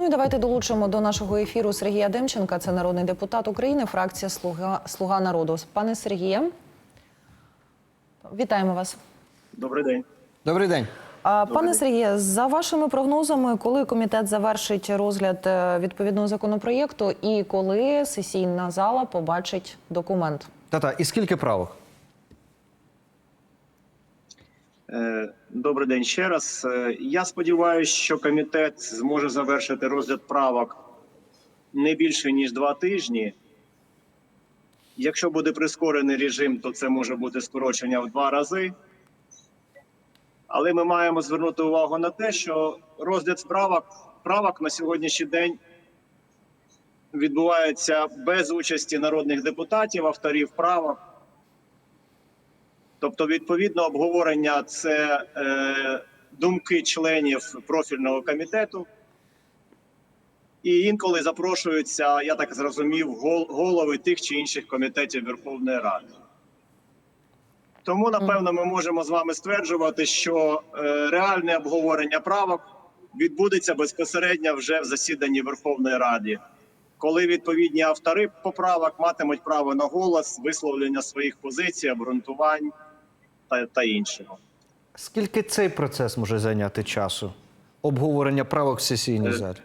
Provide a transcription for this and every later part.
Ну і давайте долучимо до нашого ефіру Сергія Демченка. Це народний депутат України, фракція Слуга, Слуга народу. Пане Сергіє, вітаємо вас. Добрий день. Добрий день. Пане Сергіє, за вашими прогнозами, коли комітет завершить розгляд е, відповідного законопроєкту і коли сесійна зала побачить документ? Та-та, і скільки правок? Е, Добрий день ще раз. Е, Я сподіваюся, що комітет зможе завершити розгляд правок не більше ніж два тижні. Якщо буде прискорений режим, то це може бути скорочення в два рази. Але ми маємо звернути увагу на те, що розгляд правок, правок на сьогоднішній день відбувається без участі народних депутатів, авторів правок. Тобто, відповідно, обговорення це е, думки членів профільного комітету. І інколи запрошуються, я так зрозумів, гол- голови тих чи інших комітетів Верховної Ради. Тому, напевно, ми можемо з вами стверджувати, що е, реальне обговорення правок відбудеться безпосередньо вже в засіданні Верховної Ради, коли відповідні автори поправок матимуть право на голос, висловлення своїх позицій, обґрунтувань та, та іншого. Скільки цей процес може зайняти часу? Обговорення правок в сесійній Е, залі?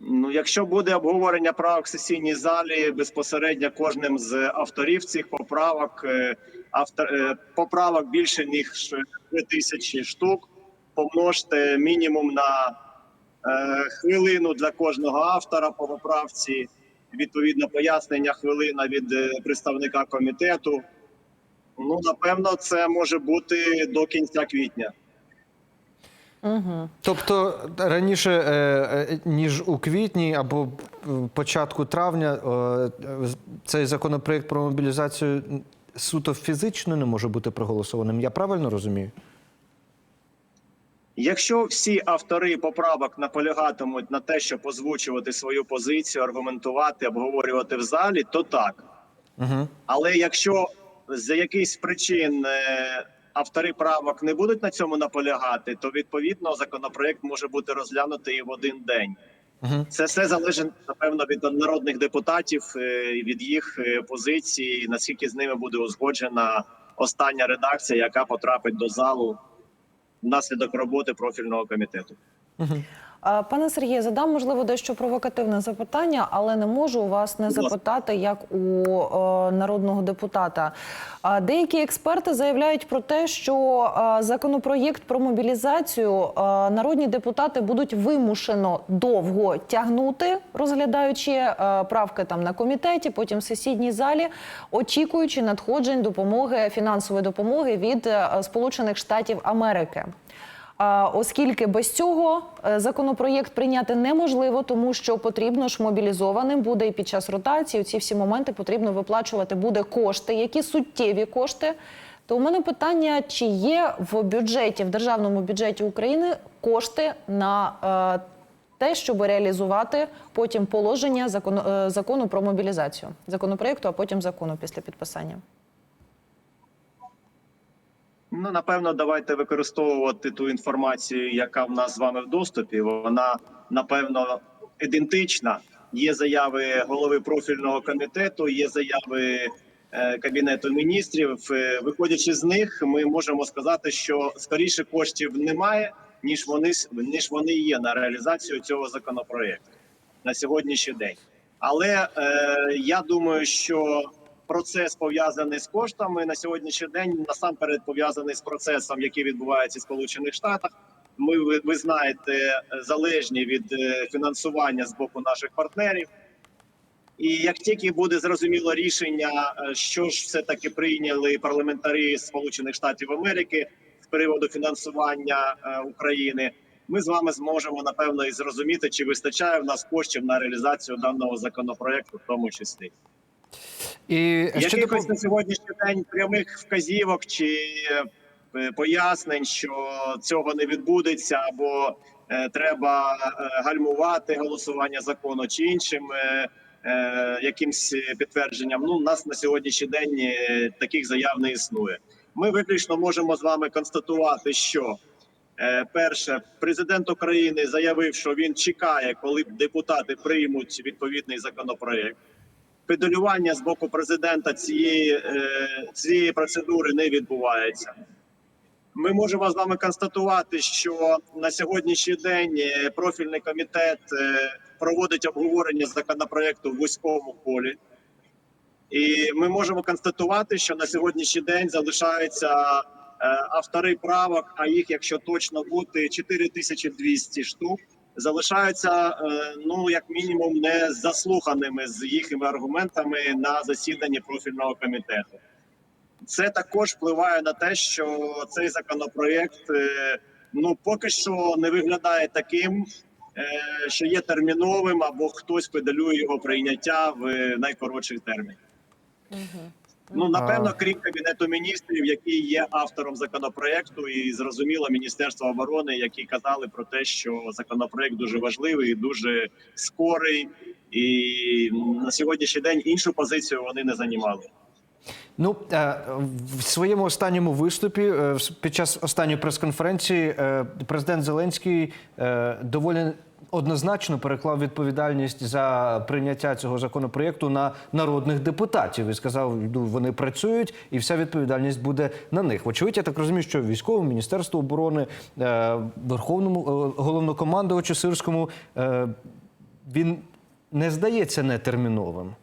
Ну, якщо буде обговорення правок в сесійній залі безпосередньо кожним з авторів цих поправок, е, автор, е, поправок більше ніж 3 тисячі штук, помножте мінімум на е, хвилину для кожного автора по поправці, відповідно пояснення хвилина від представника комітету. Ну, напевно, це може бути до кінця квітня. Угу. Тобто раніше, е, е, ніж у квітні або початку травня, е, цей законопроект про мобілізацію суто фізично не може бути проголосованим. Я правильно розумію? Якщо всі автори поправок наполягатимуть на те, щоб озвучувати свою позицію, аргументувати, обговорювати в залі, то так. Угу. Але якщо з якихось причин е, автори правок не будуть на цьому наполягати, то відповідно законопроект може бути розглянутий в один день. Угу. Це все залежить напевно від народних депутатів, е, від їх е, позиції, наскільки з ними буде узгоджена остання редакція, яка потрапить до залу внаслідок роботи профільного комітету. Угу. Пане Сергію, задам можливо дещо провокативне запитання, але не можу у вас не запитати як у е, народного депутата. Деякі експерти заявляють про те, що законопроєкт про мобілізацію народні депутати будуть вимушено довго тягнути, розглядаючи е, правки там на комітеті, потім в сесійній залі, очікуючи надходжень допомоги фінансової допомоги від е, Сполучених Штатів Америки. Оскільки без цього е, законопроєкт прийняти неможливо, тому що потрібно ж мобілізованим буде і під час ротації. Ці всі моменти потрібно виплачувати буде кошти, які суттєві кошти. То у мене питання: чи є в бюджеті, в державному бюджеті України кошти на е, те, щоб реалізувати потім положення закону, е, закону про мобілізацію, законопроєкту, а потім закону після підписання? Ну, напевно, давайте використовувати ту інформацію, яка в нас з вами в доступі. Вона напевно ідентична. Є заяви голови профільного комітету, є заяви е, кабінету міністрів. Е, Виходячи з них, ми можемо сказати, що скоріше коштів немає, ніж вони ніж вони є на реалізацію цього законопроекту на сьогоднішній день. Але е, я думаю, що процес пов'язаний з коштами на сьогоднішній день насамперед пов'язаний з процесом, який відбувається в Сполучених Штатах. Ми ви, знаєте залежні від е, фінансування з боку наших партнерів. І як тільки буде зрозуміло рішення, е, що ж все таки прийняли парламентарі Сполучених Штатів Америки з приводу фінансування е, України, ми з вами зможемо напевно і зрозуміти, чи вистачає в нас коштів на реалізацію даного законопроекту, в тому числі. І Якихось допо- на сьогоднішній день прямих вказівок чи е, пояснень, що цього не відбудеться, або е, треба е, гальмувати голосування закону чи іншим е, е, якимсь підтвердженням. Ну, у нас на сьогоднішній день таких заяв не існує. Ми виключно можемо з вами констатувати, що Е, Перше, президент України заявив, що він чекає, коли депутати приймуть відповідний законопроект. Педалювання з боку президента цієї, е, цієї процедури не відбувається. Ми можемо з вами констатувати, що на сьогоднішній день е, профільний комітет е, проводить обговорення законопроекту в вузькому полі. І ми можемо констатувати, що на сьогоднішній день залишаються автори правок, а їх, якщо точно бути, 4200 штук, залишаються е, ну як мінімум не заслуханими з їхніми аргументами на засіданні профільного комітету. Це також впливає на те, що цей законопроект е, ну поки що не виглядає таким, е, що є терміновим, або хтось педалює його прийняття в найкоротший термін. Ну напевно, крім кабінету міністрів, який є автором законопроекту, і зрозуміло Міністерство оборони, які казали про те, що законопроект дуже важливий, дуже скорий, і на сьогоднішній день іншу позицію вони не займали. Ну е, в своєму останньому виступі е, під час останньої прес-конференції е, президент Зеленський доволі однозначно переклав відповідальність за прийняття цього законопроєкту на народних депутатів і сказав, ну вони працюють, і вся відповідальність буде на них. Вочевидь, я так розумію, що військовому міністерству оборони, е, верховному е, головнокомандувачу Сирському е, він не здається нетерміновим.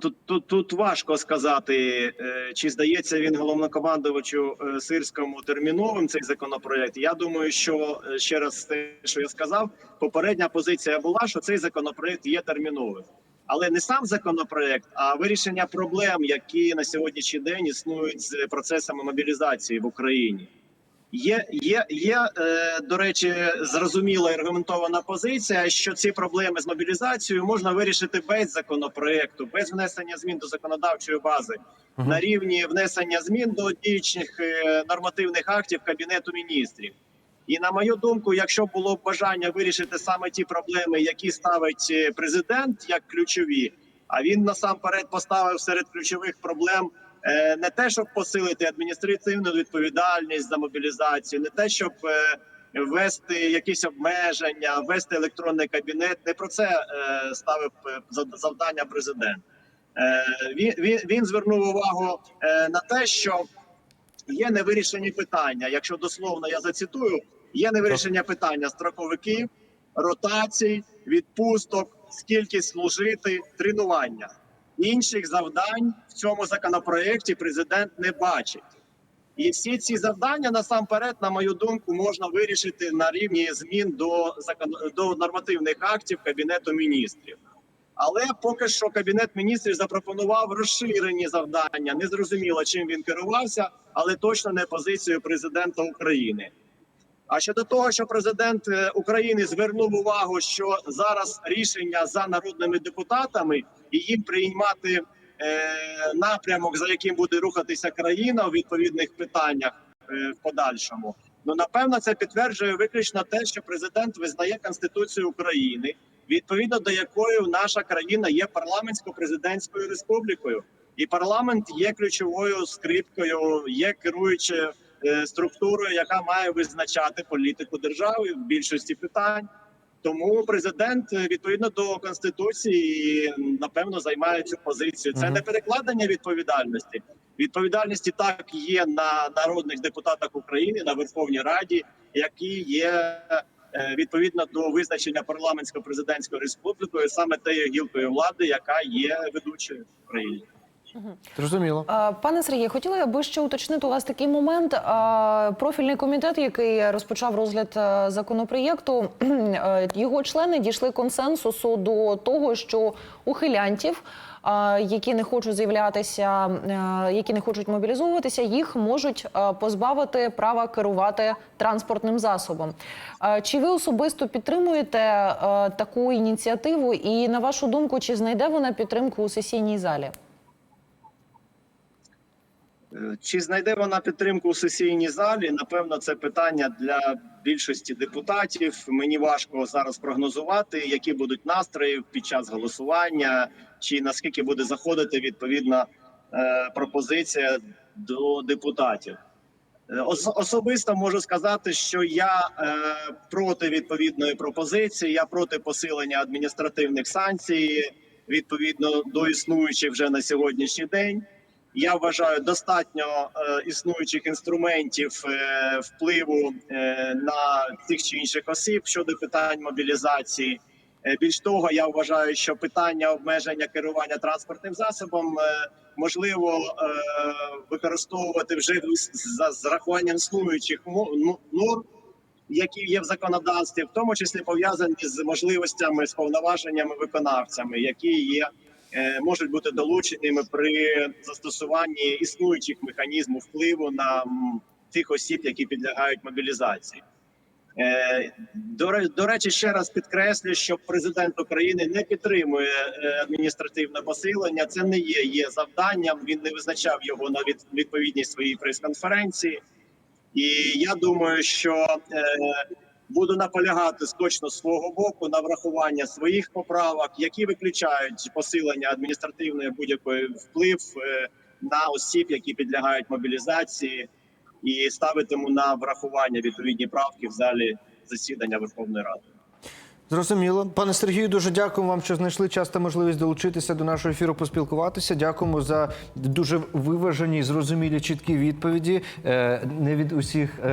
Тут, тут, тут важко сказати, е, чи здається він головнокомандувачу е, сирському терміновим цей законопроект. Я думаю, що е, ще раз те, що я сказав, попередня позиція була, що цей законопроект є терміновим. Але не сам законопроект, а вирішення проблем, які на сьогоднішній день існують з процесами мобілізації в Україні. Є, є, є е, до речі, зрозуміла і аргументована позиція, що ці проблеми з мобілізацією можна вирішити без законопроекту, без внесення змін до законодавчої бази Мгм. на рівні внесення змін до діючих е, нормативних актів кабінету міністрів. І на мою думку, якщо було б бажання вирішити саме ті проблеми, які ставить е, президент як ключові, а він насамперед поставив серед ключових проблем не те, щоб посилити адміністративну відповідальність за мобілізацію, не те, щоб е, ввести якісь обмеження, ввести електронний кабінет. Не про це е, ставив е, завдання президент. Е, Він, він, звернув увагу е, на те, що є невирішені питання. Якщо дословно я зацитую, є невирішення питання строковиків, ротацій, відпусток, скільки служити, тренування. Інших завдань в цьому законопроекті президент не бачить. І всі ці завдання насамперед, на мою думку, можна вирішити на рівні змін до до нормативних актів Кабінету міністрів. Але поки що Кабінет міністрів запропонував розширені завдання. Не зрозуміло, чим він керувався, але точно не позицією президента України. А щодо того, що президент е, України звернув увагу, що зараз рішення за народними депутатами і їм приймати е, напрямок, за яким буде рухатися країна у відповідних питаннях е, в подальшому. Ну напевно, це підтверджує виключно те, що президент визнає Конституцію України, відповідно до якої наша країна є парламентсько-президентською республікою, і парламент є ключовою скрипкою, є керуючою е, структурою, яка має визначати політику держави в більшості питань. Тому президент е, відповідно до конституції напевно займає цю позицію. Це не перекладення відповідальності. Відповідальності так є на народних депутатах України на Верховній Раді, які є е, відповідно до визначення парламентсько-президентською республікою, саме тією гілкою влади, яка є ведучою в країні. Зрозуміло. Пане Сергію, хотіла би ще уточнити у вас такий момент. Профільний комітет, який розпочав розгляд е, законопроєкту, е, його члени дійшли консенсусу до того, що ухилянтів, які не хочуть з'являтися, е, які не хочуть мобілізовуватися, їх можуть позбавити права керувати транспортним засобом. Чи ви особисто підтримуєте таку ініціативу? І на вашу думку, чи знайде вона підтримку у сесійній залі? Е, Чи знайде вона підтримку у сесійній залі? Напевно, це питання для більшості депутатів. Мені важко зараз прогнозувати, які будуть настрої під час голосування, чи наскільки буде заходити відповідна е, пропозиція до депутатів. Е, ос- Особисто можу сказати, що я проти відповідної пропозиції. Я проти посилення адміністративних санкцій відповідно до існуючих вже на сьогоднішній день. Я вважаю достатньо е, існуючих інструментів е, впливу е, на цих чи інших осіб щодо питань мобілізації. Е, Більш того, я вважаю, що питання обмеження керування транспортним засобом е, можливо е, використовувати вже за з рахуванням існуючих ну, норм, які є в законодавстві, в тому числі пов'язані з можливостями з повноваженнями виконавцями, які є можуть бути долученими при застосуванні існуючих механізмів впливу на тих осіб, які підлягають мобілізації. Е, До, речі, ще раз підкреслю, що президент України не підтримує е, адміністративне посилення. Це не є, є завданням. Він не визначав його на від, відповідній своїй прес-конференції. І я думаю, що е, буду наполягати точно з свого боку на врахування своїх поправок, які виключають посилення адміністративної будь-якої вплив е, на осіб, які підлягають мобілізації, і ставитиму на врахування відповідні правки в залі засідання Верховної Ради. Зрозуміло. Пане Сергію, дуже дякуємо вам, що знайшли час та можливість долучитися до нашого ефіру, поспілкуватися. Дякуємо за дуже виважені, зрозумілі, чіткі відповіді. Е, Не від усіх е,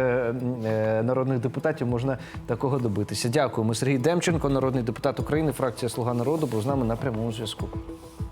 е, народних депутатів можна такого добитися. Дякуємо. Сергій Демченко, народний депутат України, фракція Слуга народу, був з нами на прямому зв'язку.